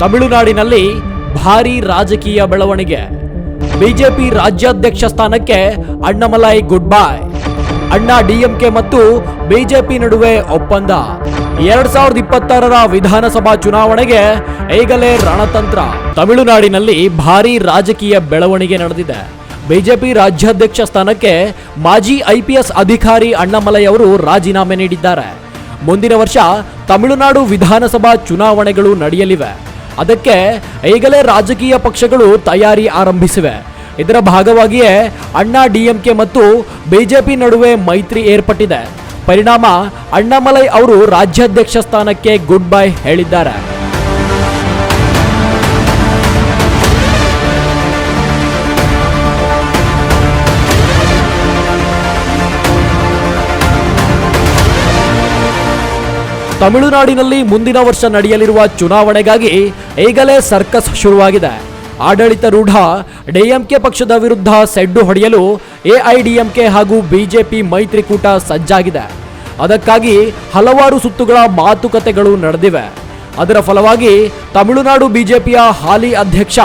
ತಮಿಳುನಾಡಿನಲ್ಲಿ ಭಾರೀ ರಾಜಕೀಯ ಬೆಳವಣಿಗೆ. ಬಿಜೆಪಿ ರಾಜ್ಯಾಧ್ಯಕ್ಷ ಸ್ಥಾನಕ್ಕೆ Annamalai good bye Anna DMK ಮತ್ತು ಬಿಜೆಪಿ ನಡುವೆ ಒಪ್ಪಂದ. ಎರಡ್ ಸಾವಿರದ ಇಪ್ಪತ್ತಾರರ ವಿಧಾನಸಭಾ ಚುನಾವಣೆಗೆ ಈಗಲೇ ರಣತಂತ್ರ. ತಮಿಳುನಾಡಿನಲ್ಲಿ ಭಾರೀ ರಾಜಕೀಯ ಬೆಳವಣಿಗೆ ನಡೆದಿದೆ. ಬಿಜೆಪಿ ರಾಜ್ಯಾಧ್ಯಕ್ಷ ಸ್ಥಾನಕ್ಕೆ ಮಾಜಿ ಐಪಿಎಸ್ ಅಧಿಕಾರಿ ಅಣ್ಣಮಲೈ ಅವರು ರಾಜೀನಾಮೆ ನೀಡಿದ್ದಾರೆ. ಮುಂದಿನ ವರ್ಷ ತಮಿಳುನಾಡು ವಿಧಾನಸಭಾ ಚುನಾವಣೆಗಳು ನಡೆಯಲಿವೆ. ಅದಕ್ಕೆ ಈಗಲೇ ರಾಜಕೀಯ ಪಕ್ಷಗಳು ತಯಾರಿ ಆರಂಭಿಸಿವೆ. ಇದರ ಭಾಗವಾಗಿಯೇ ಅಣ್ಣಾ ಡಿಎಂಕೆ ಮತ್ತು ಬಿಜೆಪಿ ನಡುವೆ ಮೈತ್ರಿ ಏರ್ಪಟ್ಟಿದೆ. ಪರಿಣಾಮ ಅಣ್ಣಾಮಲೈ ಅವರು ರಾಜ್ಯಾಧ್ಯಕ್ಷ ಸ್ಥಾನಕ್ಕೆ ಗುಡ್ ಬೈ ಹೇಳಿದ್ದಾರೆ. ತಮಿಳುನಾಡಿನಲ್ಲಿ ಮುಂದಿನ ವರ್ಷ ನಡೆಯಲಿರುವ ಚುನಾವಣೆಗಾಗಿ ಈಗಲೇ ಸರ್ಕಸ್ ಶುರುವಾಗಿದೆ. ಆಡಳಿತಾರೂಢ ಡಿಎಂಕೆ ಪಕ್ಷದ ವಿರುದ್ಧ ಸೆಡ್ಡು ಹೊಡೆಯಲು ಎಐಡಿಎಂಕೆ ಹಾಗೂ ಬಿಜೆಪಿ ಮೈತ್ರಿಕೂಟ ಸಜ್ಜಾಗಿದೆ. ಅದಕ್ಕಾಗಿ ಹಲವಾರು ಸುತ್ತುಗಳ ಮಾತುಕತೆಗಳು ನಡೆದಿವೆ. ಅದರ ಫಲವಾಗಿ ತಮಿಳುನಾಡು ಬಿಜೆಪಿಯ ಹಾಲಿ ಅಧ್ಯಕ್ಷ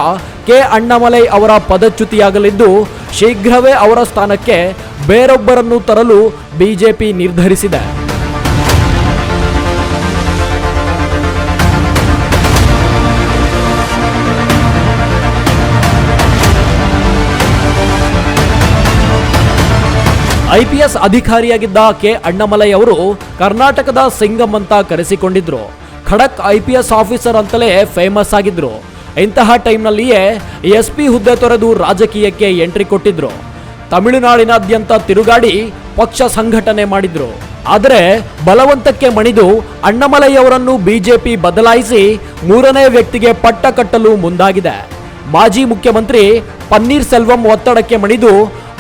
ಕೆ ಅಣ್ಣಾಮಲೈ ಅವರ ಪದಚ್ಯುತಿಯಾಗಲಿದ್ದು, ಶೀಘ್ರವೇ ಅವರ ಸ್ಥಾನಕ್ಕೆ ಬೇರೊಬ್ಬರನ್ನು ತರಲು ಬಿಜೆಪಿ ನಿರ್ಧರಿಸಿದೆ. ಐಪಿಎಸ್ ಅಧಿಕಾರಿಯಾಗಿದ್ದ ಕೆ ಅಣ್ಣಮಲೈ ಅವರು ಕರ್ನಾಟಕದ ಸಿಂಗಂ ಅಂತ ಕರೆಸಿಕೊಂಡಿದ್ರು. ಖಡಕ್ ಐಪಿಎಸ್ ಆಫೀಸರ್ ಅಂತಲೇ ಫೇಮಸ್ ಆಗಿದ್ರು. ಇಂತಹ ಟೈಮ್ನಲ್ಲಿಯೇ ಎಸ್ ಪಿ ಹುದ್ದೆ ತೊರೆದು ರಾಜಕೀಯಕ್ಕೆ ಎಂಟ್ರಿ ಕೊಟ್ಟಿದ್ರು. ತಮಿಳುನಾಡಿನಾದ್ಯಂತ ತಿರುಗಾಡಿ ಪಕ್ಷ ಸಂಘಟನೆ ಮಾಡಿದ್ರು. ಆದರೆ ಬಲವಂತಕ್ಕೆ ಮಣಿದು ಅಣ್ಣಮಲೈ ಅವರನ್ನು ಬಿಜೆಪಿ ಬದಲಾಯಿಸಿ ಮೂರನೇ ವ್ಯಕ್ತಿಗೆ ಪಟ್ಟ ಕಟ್ಟಲು ಮುಂದಾಗಿದೆ. ಮಾಜಿ ಮುಖ್ಯಮಂತ್ರಿ ಪನ್ನೀರ್ ಸೆಲ್ವಂ ಒತ್ತಡಕ್ಕೆ ಮಣಿದು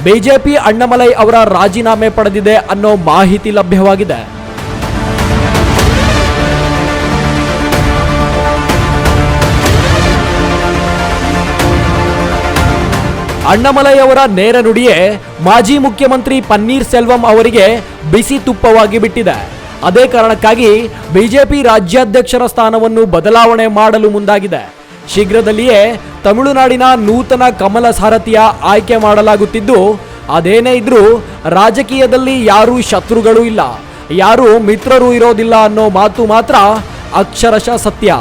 ಬಿಜೆಪಿ ಅಣ್ಣಮಲೈ ಅವರ ರಾಜೀನಾಮೆ ಪಡೆದಿದೆ ಅನ್ನೋ ಮಾಹಿತಿ ಲಭ್ಯವಾಗಿದೆ. ಅಣ್ಣಮಲೈ ಅವರ ನೇರ ನುಡಿಯೇ ಮಾಜಿ ಮುಖ್ಯಮಂತ್ರಿ ಪನ್ನೀರ್ ಸೆಲ್ವಂ ಅವರಿಗೆ ಬಿಸಿ ತುಪ್ಪವಾಗಿ ಬಿಟ್ಟಿದೆ. ಅದೇ ಕಾರಣಕ್ಕಾಗಿ ಬಿಜೆಪಿ ರಾಜ್ಯಾಧ್ಯಕ್ಷರ ಸ್ಥಾನವನ್ನು ಬದಲಾವಣೆ ಮಾಡಲು ಮುಂದಾಗಿದೆ. ಶೀಘ್ರದಲ್ಲಿಯೇ ತಮಿಳುನಾಡಿನ ನೂತನ ಕಮಲ ಸಾರಥಿಯ ಆಯ್ಕೆ ಮಾಡಲಾಗುತ್ತಿದ್ದು, ಅದೇನೇ ಇದ್ರೂ ರಾಜಕೀಯದಲ್ಲಿ ಯಾರೂ ಶತ್ರುಗಳು ಇಲ್ಲ. ಯಾರೂ ಮಿತ್ರರು ಇರೋದಿಲ್ಲ ಅನ್ನೋ ಮಾತು ಮಾತ್ರ ಅಕ್ಷರಶಃ ಸತ್ಯ.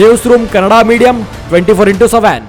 News room Kannada medium twenty four into seven